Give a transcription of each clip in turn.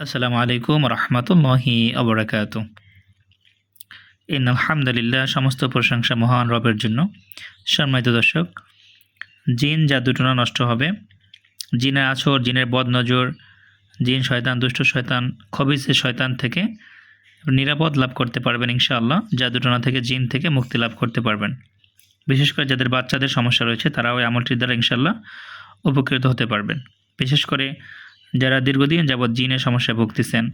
আসসালামু আলাইকুম রহমতুল্লাহি আবরাকাত ইন আলহামদুলিল্লাহ, সমস্ত প্রশংসা মহান রবের জন্য। সম্মানিত দর্শক, জিন জাদুটনা নষ্ট হবে জিনের আছর, জিনের বদনজর, জিন শয়তান, দুষ্ট শয়তান, খবিসে শয়তান থেকে নিরাপদ লাভ করতে পারবেন ইনশাআল্লাহ জাদুটনা থেকে জিন থেকে মুক্তি লাভ করতে পারবেন। বিশেষ করে যাদের বাচ্চাদের সমস্যা রয়েছে তারা ওই আমলটির দ্বারা ইনশাআল্লাহ উপকৃত হতে পারবেন। বিশেষ করে যারা দীর্ঘদিন যাবৎ জিনের সমস্যায় ভুগতেছেন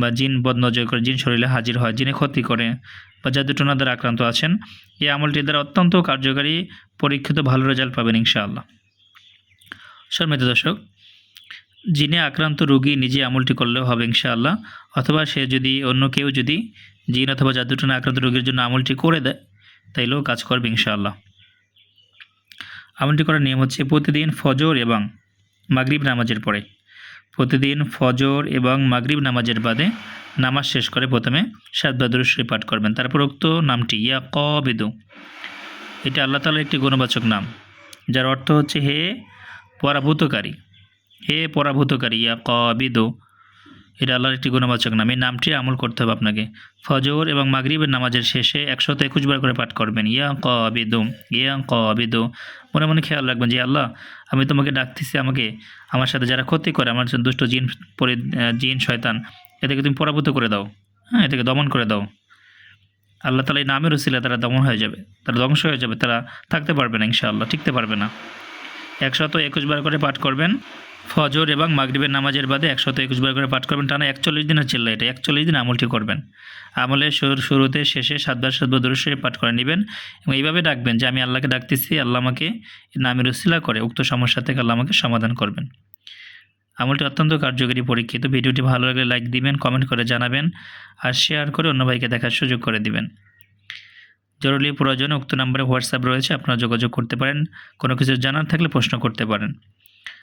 বা জিন বদনজয় করে জিন শরীরে হাজির হয়, জিনে ক্ষতি করে বা জাদুটনা দ্বারা আক্রান্ত আছেন, এই আমলটি দ্বারা অত্যন্ত কার্যকারী, পরীক্ষিত, ভালো রেজাল্ট পাবেন ইনশাআল্লাহ। সম্মিত দর্শক, জিনে আক্রান্ত রোগী নিজে আমলটি করলেও হবে ইনশাআল্লাহ, অথবা সে যদি অন্য কেউ যদি জিন অথবা জাদুটনা আক্রান্ত রোগীর জন্য আমলটি করে দেয়, তাইলেও কাজ করবে ইনশাআল্লাহ। আমলটি করার নিয়ম হচ্ছে প্রতিদিন ফজর এবং মাগরিব নামাজের পরে। প্রতিদিন ফজর এবং মাগরিব নামাজের বাদে নামাজ শেষ করে প্রথমে সাত বাদুরশ্রী পাঠ করবেন। তারপর উক্ত নামটি ইয়া ক বেদু এটা আল্লাহ তালার একটি গুণবাচক নাম, যার অর্থ হচ্ছে হে পরাভূতকারী। হে পরাভূতকারী ইয়া ক বিদু এটা আল্লাহর একটি গুণবাচক নাম। এই নামটি আমল করতে হবে আপনাকে। ফজর এবং মাগরিবের নামাজের শেষে একশত একুশ বার করে পাঠ করবেন। ইয়া ক বিদু ইয়া ক বিদু মনে মনে খেয়াল রাখবেন যে, আল্লাহ, আমি তোমাকে ডাকতেছি আমাকে, আমার সাথে যারা ক্ষতি করে, আমার দুষ্ট জিন পরি জিন শয়তান, এদেরকে তুমি পরাভূত করে দাও। হ্যাঁ এটাকে দমন করে দাও। আল্লাহ তালা এই নামের উসিলা তারা দমন হয়ে যাবে। তারা ধ্বংস হয়ে যাবে। তারা থাকতে পারবে না, ইনশাআল্লাহ, টিকতে পারবে না। একশত একুশ বার করে পাঠ করবেন। ফজর এবং মাগরিবের নামাজের বাদে একশত একুশ বার করে পাঠ করবেন। টানা একচল্লিশ দিনের চিল্লা এটা, একচল্লিশ দিন আমলটি করবেন। আমলে শুরু, শুরুতে শেষে সাতবার সাতবার দরুশ্বরে পাঠ করে নেবেন এবং এইভাবে ডাকবেন যে, আমি আল্লাহকে ডাকতেছি, আল্লাহ আমাকে নামের উসিলা করে, উক্ত সমস্যা থেকে আল্লাহ আমাকে সমাধান করবেন। আমলটি অত্যন্ত কার্যকরী পরীক্ষিত। ভিডিওটি ভালো লাগলে লাইক দিবেন, কমেন্ট করে জানাবেন আর শেয়ার করে অন্য ভাইকে দেখার সুযোগ করে দিবেন। জরুরি প্রয়োজনে উক্ত নাম্বারে হোয়াটসঅ্যাপ রয়েছে, আপনারা যোগাযোগ করতে পারেন। কোনো কিছু জানার থাকলে প্রশ্ন করতে পারেন।